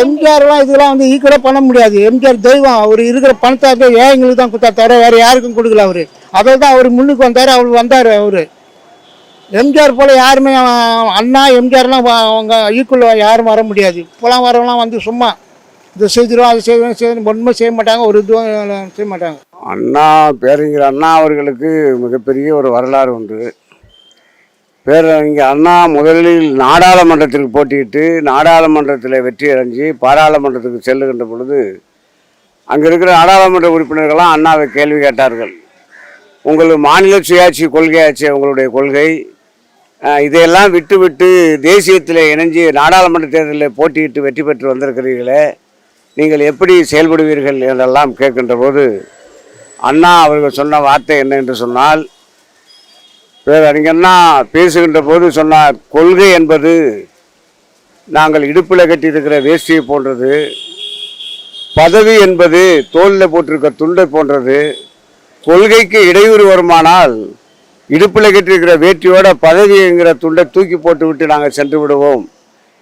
எம்ஜிஆர்லாம் இதெல்லாம் வந்து ஈக்குவலாக பண்ண முடியாது. எம்ஜிஆர் தெய்வம் அவர் இருக்கிற பணத்தை அப்படியே ஏழைங்களுக்கு தான் கொடுத்தா தவிர வேறு யாருக்கும் கொடுக்கல அவர். அதை தான் அவர் முன்னுக்கு வந்தார் அவர் வந்தார் அவர். எம்ஜிஆர் போல் யாருமே அண்ணா எம்ஜிஆர்லாம் அவங்க ஈக்குவல் யாரும் வர முடியாது. இப்போலாம் வரவங்களாம் வந்து சும்மா இதை செய்திடும் அதை செய்வோம் செய்திடும் ஒன்றுமே செய்ய மாட்டாங்க ஒரு இதுவும் செய்ய மாட்டாங்க. அண்ணா பேரறிஞர் அண்ணா அவர்களுக்கு மிகப்பெரிய ஒரு வரலாறு உண்டு. பேர் இங்கே அண்ணா முதலில் நாடாளுமன்றத்திற்கு போட்டியிட்டு நாடாளுமன்றத்தில் வெற்றி அடைஞ்சு பாராளுமன்றத்துக்கு செல்லுகின்ற பொழுது அங்கே இருக்கிற நாடாளுமன்ற உறுப்பினர்கள்லாம் அண்ணாவை கேள்வி கேட்டார்கள். உங்கள் மாநில சுயாட்சி கொள்கையாச்சு உங்களுடைய கொள்கை. இதையெல்லாம் விட்டு விட்டு தேசியத்தில் இணைஞ்சு நாடாளுமன்ற தேர்தலில் போட்டியிட்டு வெற்றி பெற்று வந்திருக்கிறீர்களே. நீங்கள் எப்படி செயல்படுவீர்கள் என்றெல்லாம் கேட்கின்ற போது அண்ணா அவர்கள் சொன்ன வார்த்தை என்ன என்று சொன்னால் பேரறிஞர்னா பேசுகின்ற போது சொன்னார் கொள்கை என்பது நாங்கள் இடுப்பில் கட்டியிருக்கிற வேஷ்டியை போன்றது பதவி என்பது தோலில் போட்டிருக்க துண்டை போன்றது கொள்கைக்கு இடையூறு வருமானால் இடுப்பில் கட்டியிருக்கிற வேட்டியோட பதவிங்கிற துண்டை தூக்கி போட்டு விட்டு நாங்கள் சென்று விடுவோம்.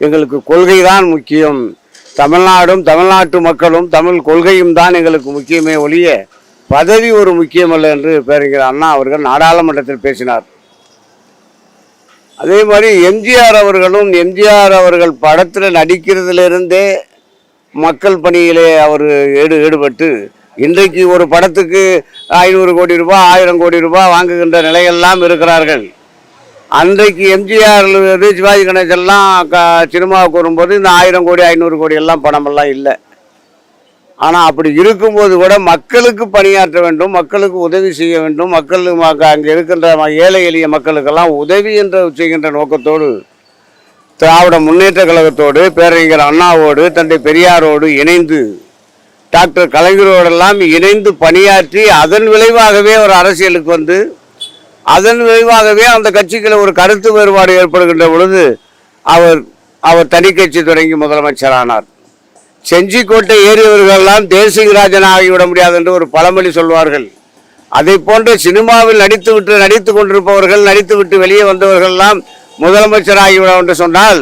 எங்களுக்கு கொள்கை தான் முக்கியம். தமிழ்நாடும் தமிழ்நாட்டு மக்களும் தமிழ் கொள்கையும் தான் எங்களுக்கு முக்கியமே ஒழிய பதவி ஒரு முக்கியமல்ல என்று பேருங்கிற அண்ணா அவர்கள் நாடாளுமன்றத்தில் பேசினார். அதே மாதிரி எம்ஜிஆர் அவர்களும் எம்ஜிஆர் அவர்கள் படத்தில் நடிக்கிறதிலிருந்தே மக்கள் பணியிலே அவர் ஈடு ஈடுபட்டு இன்றைக்கு ஒரு படத்துக்கு ஐநூறு கோடி ரூபாய் ஆயிரம் கோடி ரூபாய் வாங்குகின்ற நிலையெல்லாம் இருக்கிறார்கள். அன்றைக்கு எம்ஜிஆர் சிவாஜி கணேசன்லாம் க சினிமாவுக்கு வரும்போது இந்த ஆயிரம் கோடி ஐநூறு கோடி எல்லாம் பணமெல்லாம் இல்லை. ஆனால் அப்படி இருக்கும்போது கூட மக்களுக்கு பணியாற்ற வேண்டும் மக்களுக்கு உதவி செய்ய வேண்டும் மக்களுக்கு அங்கே இருக்கின்ற ஏழை எளிய மக்களுக்கெல்லாம் உதவி என்ற செய்கின்ற நோக்கத்தோடு திராவிட முன்னேற்ற கழகத்தோடு பேரறிஞர் அண்ணாவோடு தந்தை பெரியாரோடு இணைந்து டாக்டர் கலைஞரோடெல்லாம் இணைந்து பணியாற்றி அதன் விளைவாகவே ஒரு அரசியலுக்கு வந்து அதன் விளைவாகவே அந்த கட்சிக்குள்ள ஒரு கருத்து வேறுபாடு ஏற்படுகின்ற பொழுது அவர் அவர் தனி கட்சி தொடங்கி முதலமைச்சரானார். செஞ்சிக்கோட்டை ஏறியவர்களெல்லாம் தேசிங்கராஜன் ஆகிவிட முடியாது என்று ஒரு பழமொழி சொல்வார்கள். அதை போன்று சினிமாவில் நடித்து விட்டு நடித்து கொண்டிருப்பவர்கள் நடித்துவிட்டு வெளியே வந்தவர்கள்லாம் முதலமைச்சராகிவிட என்று சொன்னால்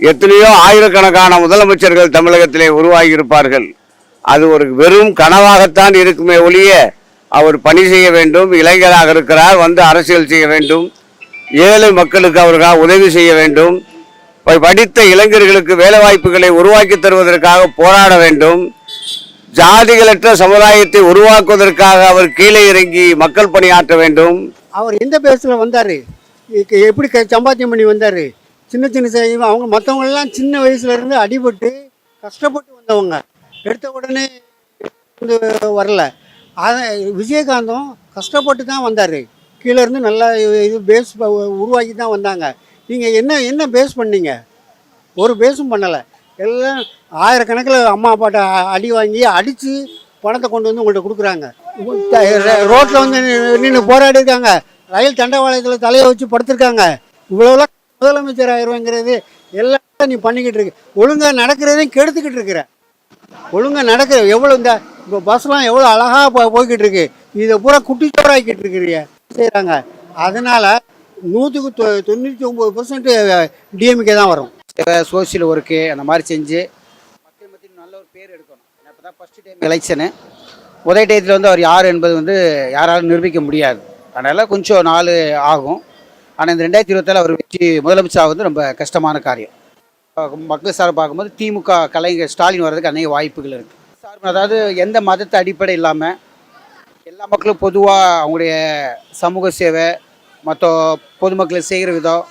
எத்தனையோ ஆயிரக்கணக்கான முதலமைச்சர்கள் தமிழகத்திலே உருவாகி இருப்பார்கள். அது ஒரு வெறும் கனவாகத்தான் இருக்குமே ஒழிய அவர் பணி செய்ய வேண்டும் இளைஞராக இருக்கிறார் வந்து அரசியல் செய்ய வேண்டும் ஏழை மக்களுக்கு அவர்கள் உதவி செய்ய வேண்டும் படித்த இளைஞர்களுக்கு வேலைவாய்ப்புகளை உருவாக்கி தருவதற்காக போராட வேண்டும். ஜாதிகளற்ற சமுதாயத்தை உருவாக்குவதற்காக அவர் கீழே இறங்கி மக்கள் பணியாற்ற வேண்டும். அவர் எந்த பேஸில் வந்தார்? எப்படி க சம்பாத்தியம் பண்ணி வந்தார்? சின்ன சின்ன செய்தி அவங்க மற்றவங்கெல்லாம் சின்ன வயசுல இருந்து அடிபட்டு கஷ்டப்பட்டு வந்தவங்க. எடுத்த உடனே வந்து வரல. அதை விஜயகாந்தும் கஷ்டப்பட்டு தான் வந்தார் கீழேருந்து நல்லா இது பேஸ் உருவாக்கி தான் வந்தாங்க. நீங்கள் என்ன என்ன பேஸ் பண்ணீங்க? ஒரு பேஸும் பண்ணலை. எல்லாம் ஆயிரக்கணக்கில் அம்மா அப்பாட்ட அடி வாங்கி அடித்து பணத்தை கொண்டு வந்து உங்கள்கிட்ட கொடுக்குறாங்க. ரோட்டில் வந்து நின்று போராடி இருக்காங்க. ரயில் தண்டவாளத்தில் தலையை வச்சு படுத்திருக்காங்க. இவ்வளோலாம் முதலமைச்சர் ஆயிடுவேங்கிறது எல்லாம் நீ பண்ணிக்கிட்டு இருக்கு. ஒழுங்காக நடக்கிறதையும் கெடுத்துக்கிட்டு இருக்கிற. ஒழுங்காக நடக்கிற எவ்வளோ இந்த இப்போ பஸ்லாம் எவ்வளோ அழகாக போ போய்கிட்டு இருக்கு. இதை பூரா குட்டிச்சோராக்கிட்டு இருக்கிறீங்க செய்கிறாங்க அதனால் நூற்றுக்கு தொ தொண்ணூற்றி ஒம்பது பர்சன்ட் டிஎம்கே தான் வரும். சோசியல் ஒர்க்கு அந்த மாதிரி செஞ்சு மக்கள் மத்தியில் நல்ல ஒரு பேர் எடுக்கணும். இப்போ தான் ஃபஸ்ட்டு டைம் எலெக்ஷனு முதல் டயத்தில் வந்து அவர் யார் என்பது வந்து யாராலும் நிரூபிக்க முடியாது. அதனால் கொஞ்சம் நாள் ஆகும். ஆனால் இந்த ரெண்டாயிரத்தி இருபத்தாறு அவர் வெற்றி முதலமைச்சர் வந்து ரொம்ப கஷ்டமான காரியம். மக்கள் சார் பார்க்கும்போது திமுக கலைஞர் ஸ்டாலின் வர்றதுக்கு அநேக வாய்ப்புகள் இருக்குது சார் அதாவது எந்த மதத்தை அடிப்படை இல்லாமல் எல்லா மக்களும் பொதுவாக அவங்களுடைய சமூக சேவை மற்ற பொதுமக்களை செய்கிற விதம்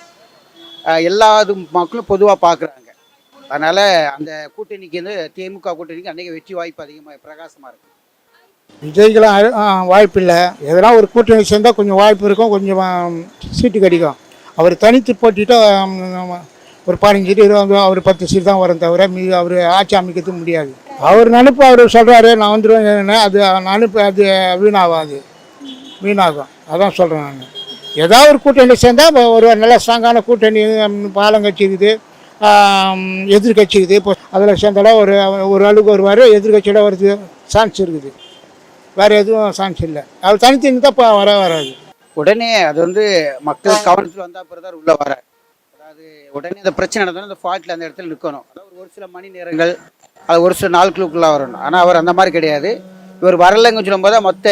எல்லா இது மக்களும் பொதுவாக பார்க்குறாங்க அதனால் அந்த கூட்டணிக்கு வந்து திமுக கூட்டணிக்கு அன்றைக்கி வெற்றி வாய்ப்பு அதிகமாக பிரகாசமாக இருக்குது விஜய்க்கெல்லாம் வாய்ப்பு இல்லை. எதனா ஒரு கூட்டணி சேர்ந்தால் கொஞ்சம் வாய்ப்பு இருக்கும் கொஞ்சம் சீட்டு கிடைக்கும். அவர் தனித்து போட்டிட்டு ஒரு பதினஞ்சு சீட்டு இருபது அவர் பத்து சீட்டு தான் வரும் தவிர மீ அவர் ஆட்சி அமைக்கிறது முடியாது. அவர் நினைப்பு அவர் சொல்கிறாரு நான் வந்துடுவேன் அது நினைப்பு அது வீணாகாது. வீணாகும். அதான் சொல்கிறேன் நான். ஏதாவது ஒரு கூட்டணி சேர்ந்தால் ஒரு நல்ல ஸ்ட்ராங்கான கூட்டணி ம், ஆளுங்கட்சி இருக்குது எதிர்கட்சி எதிர்க்கட்சி இருக்குது இப்போ அதில் சேர்ந்தாலும் ஒரு ஒரு அளவுக்கு வருவார் எதிர்கட்சியோட வருது சான்ஸ் இருக்குது. வேறு எதுவும் சான்ஸ் இல்லை. அவர் தனித்து தான் இப்போ வர வராது. உடனே அது வந்து மக்கள் கவனத்தில் வந்தால் பிறகு தான் உள்ளே வர அது உடனே அந்த பிரச்சனை நடந்தாலும் அந்த ஃபால்ட்டில் அந்த இடத்துல நிற்கணும் அதாவது ஒரு சில மணி நேரங்கள் அது ஒரு சில நாட்களுக்குள்ளே வரணும். ஆனால் அவர் அந்த மாதிரி கிடையாது. இவர் வரலைங்கன்னு சொல்லும்போது மொத்த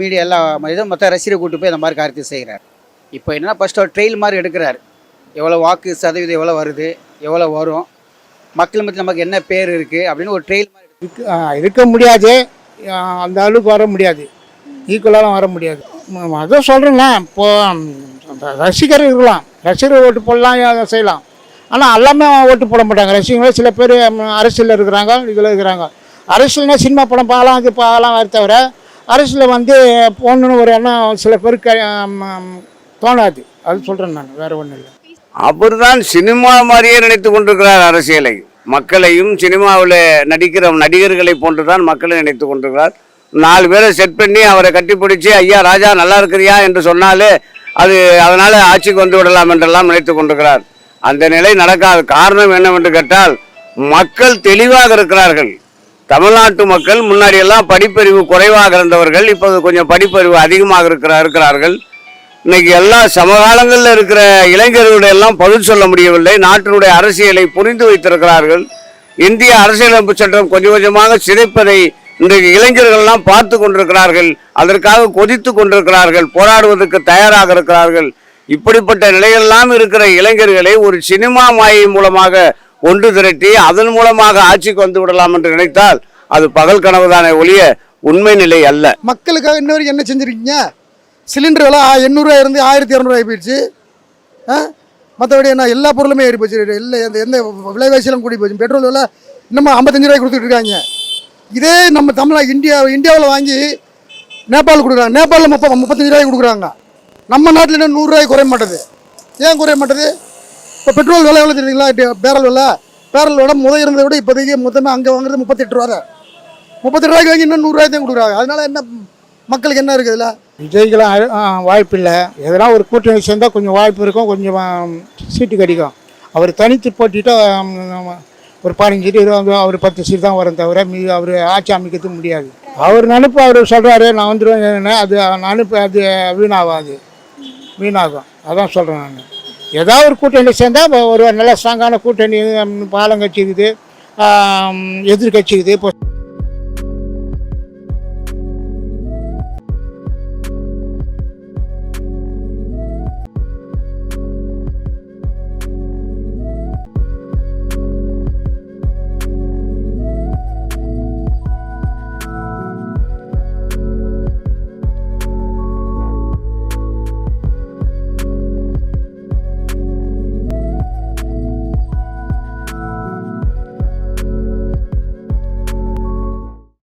மீடியா எல்லாம் இதுவும் மொத்த ரசிகரை கூட்டு போய் அந்த மாதிரி காரியத்தை செய்கிறார் இப்போ என்னென்னா ஃபஸ்ட்டு அவர் ட்ரெயில் மாதிரி எடுக்கிறார். எவ்வளோ வாக்கு சதவீதம் எவ்வளோ வருது எவ்வளோ வரும் மக்கள் மத்தியில் நமக்கு என்ன பேர் இருக்குது அப்படின்னு ஒரு ட்ரெயில் மாதிரி இருக்க இருக்க முடியாது அந்த அளவுக்கு வர முடியாது. ஈக்குவலாலாம் வர முடியாது. அதான் சொல்கிறேங்க இப்போ ரசிகர் இருக்கலாம். ரசிகர் ஓட்டு போடலாம் செய்யலாம்? ஆனால் எல்லாமே ஓட்டு போட மாட்டாங்க. ரசிகர்கள் சில பேர் அரசியலில் இருக்கிறாங்க இதில் இருக்கிறாங்க. அரசியல்னா சினிமா படம் பார்க்கலாம் அது பார்க்கலாம் வர தவிர அரசியலில் வந்து போகணுன்னு ஒரு எண்ணம் சில பேருக்கு தோணாது. அது சொல்கிறேன் நான் வேறு ஒன்றும் இல்லை. அவர்தான் சினிமா மாதிரியே நினைத்து கொண்டிருக்கிறார் அரசியலை. மக்களையும் சினிமாவில் நடிக்கிற நடிகர்களை போன்றுதான் மக்களை நினைத்து கொண்டிருக்கிறார். நாலு பேரை செட் பண்ணி அவரை கட்டிப்பிடிச்சு ஐயா ராஜா நல்லா இருக்கிறியா? என்று சொன்னாலே அது அதனால ஆட்சிக்கு வந்து விடலாம் என்றெல்லாம் நினைத்து கொண்டிருக்கிறார். அந்த நிலை நடக்காது காரணம் என்னவென்று கேட்டால் மக்கள் தெளிவாக இருக்கிறார்கள். தமிழ்நாட்டு மக்கள் முன்னாடியெல்லாம் படிப்பறிவு குறைவாக இருந்தவர்கள் இப்போது கொஞ்சம் படிப்பறிவு அதிகமாக இருக்கிற இருக்கிறார்கள். இன்னைக்கு எல்லா சமகாலங்களில் இருக்கிற இளைஞர்களுடைய எல்லாம் பதில் சொல்ல முடியவில்லை. நாட்டினுடைய அரசியலை புரிந்து வைத்திருக்கிறார்கள். இந்திய அரசியலமைப்பு சட்டம் கொஞ்சம் கொஞ்சமாக சிதைப்பதை இன்றைக்கு இளைஞர்கள்லாம் பார்த்து கொண்டிருக்கிறார்கள். அதற்காக கொதித்து கொண்டிருக்கிறார்கள். போராடுவதற்கு தயாராக இருக்கிறார்கள். இப்படிப்பட்ட நிலையெல்லாம் இருக்கிற இளைஞர்களை ஒரு சினிமா மாயை மூலமாக ஒன்று திரட்டி அதன் மூலமாக ஆட்சிக்கு வந்து விடலாம் என்று நினைத்தால் அது பகல் கனவுதானே ஒழிய உண்மை நிலை அல்ல. மக்களுக்காக இன்னொரு என்ன செஞ்சிருக்கீங்க? சிலிண்டர் விலை எண்ணூறுரூவா இருந்து ஆயிரத்தி இரநூறுவா போயிடுச்சு. ஆ? மற்றபடி என்ன எல்லா பொருளுமே ஏறி போச்சு. இல்லை எந்த எந்த விலைவாசியெல்லாம் கூடி போச்சு. பெட்ரோல் விலை இன்னமும் ஐம்பத்தஞ்சு ரூபாய் கொடுத்துட்டு இருக்காங்க. இதே நம்ம தமிழ்நா இந்தியா இந்தியாவில் வாங்கி நேபாள் கொடுக்குறாங்க. நேபாளில் முப்ப முப்பத்தஞ்சு ரூபாய்க்கு கொடுக்குறாங்க. நம்ம நாட்டில் என்ன நூறுரூவாய்க்கு குறைய மாட்டேது. ஏன் குறைய மாட்டேது? இப்போ பெட்ரோல் விலை எவ்வளோ தெரியுங்களா பேரல் விலை. பேரல் விலை முதல் இருந்ததை விட இப்போதைக்கு மொத்தமாக அங்கே வாங்குறது முப்பத்தெட்டு ரூபா தான். முப்பத்தெட்டு ரூபாய்க்கு வாங்கி இன்னும் நூறுரூவாய் தான் கொடுக்குறாங்க. அதனால் என்ன மக்களுக்கு என்ன இருக்குது இதில் விஜய்க்கெல்லாம் வாய்ப்பு ஆ, வாய்ப்பில்லை. எதனா ஒரு கூட்டணி சேர்ந்தால் கொஞ்சம் வாய்ப்பு இருக்கும் கொஞ்சம் சீட்டு கிடைக்கும். அவர் தனித்து போட்டிட்டா ஒரு பதினஞ்சு சீட்டு இருபது அவர் பத்து சீட்டு தான் வரும் தவிர மீ அவர் ஆட்சி அமைக்கிறது முடியாது. அவர் நினைப்பு அவர் சொல்கிறாரு நான் வந்துடுவேன் அது நினைப்பு அது வீணாகாது. வீணாகும். அதான் சொல்கிறேன் நான். ஏதாவது ஒரு கூட்டணி சேர்ந்தால் ஒரு நல்ல ஸ்ட்ராங்கான கூட்டணி பாலங்கட்சி இருக்குது. எதிர்கட்சி இருக்குது. இப்போ